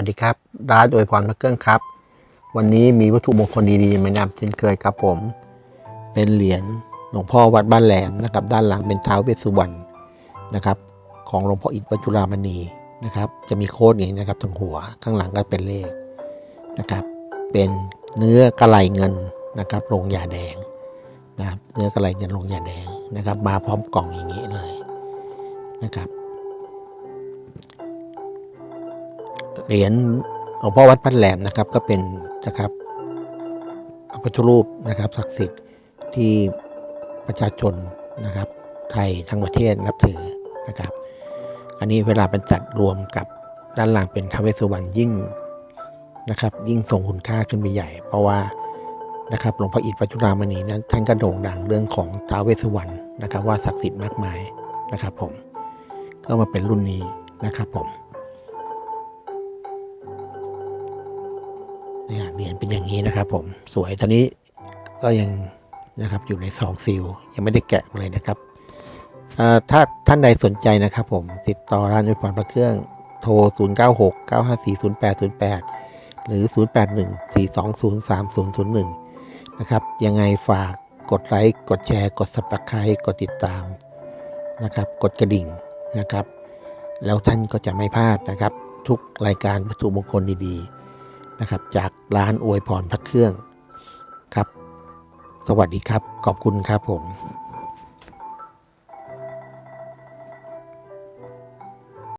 วัสดีครับ ร้านโดยพรพระเครื่องครับ วันนี้มีวัตถุมงคลดีๆมานำเช่นเคยครับผม เป็นเหรียญหลวงพ่อวัดบ้านแหลมนะครับ ด้านหลังเป็นท้าวเวสสุวรรณนะครับ ของหลวงพ่ออิฐวัจุฬามณีนะครับ จะมีโค้ดอย่างนี้นะครับทางหัวข้างหลังก็เป็นเลขนะครับ เป็นเนื้อกระไหลเงินนะครับลงยาแดงนะครับ เนื้อกระไหลเงินลงยาแดงนะครับ มาพร้อมกล่องอย่างนี้เลยนะครับ เหรียญหลวงพ่อวัดพันแหลมนะครับ ก็เป็นนะครับพระพุทธรูปนะครับศักดิ์สิทธิ์ที่ประชาชนนะครับไทยทั้งประเทศนับถือนะครับ อันนี้เวลาเป็นจัดรวมกับด้านหลังเป็นทาวเวสสุวรรณยิ่งนะครับ ยิ่งทรงคุณค่าขึ้นไปใหญ่ เพราะว่านะครับหลวงพ่ออิฐวัดจุฬามณีนั้นท่านก็โด่งดังเรื่องของท้าวเวสสุวรรณนะครับ ว่าศักดิ์สิทธิ์มากมายนะครับ ผมก็มาเป็นรุ่นนี้นะครับผม เนี่ยเหรียญเป็นอย่างนี้นะครับ ผมสวยตอนนี้ก็ยังนะครับอยู่ในซองซีลยังไม่ได้แกะเลยนะครับถ้าท่านใดสนใจนะครับ ผมติดต่อร้านอวยพรพระเครื่องโทร 0 9 6 9 5 4 0 8 0 8 หรือ 0 8 1 4 2 0 3 0 0 1 นะครับ ยังไงฝากกดไลค์ กดแชร์ กด subscribe กดติดตามนะครับ กดกระดิ่งนะครับ แล้วท่านก็จะไม่พลาดนะครับ ทุกรายการวัตถุมงคลดีๆ นะครับจากร้านอวยพรพระเครื่องครับ สวัสดีครับ ขอบคุณครับผม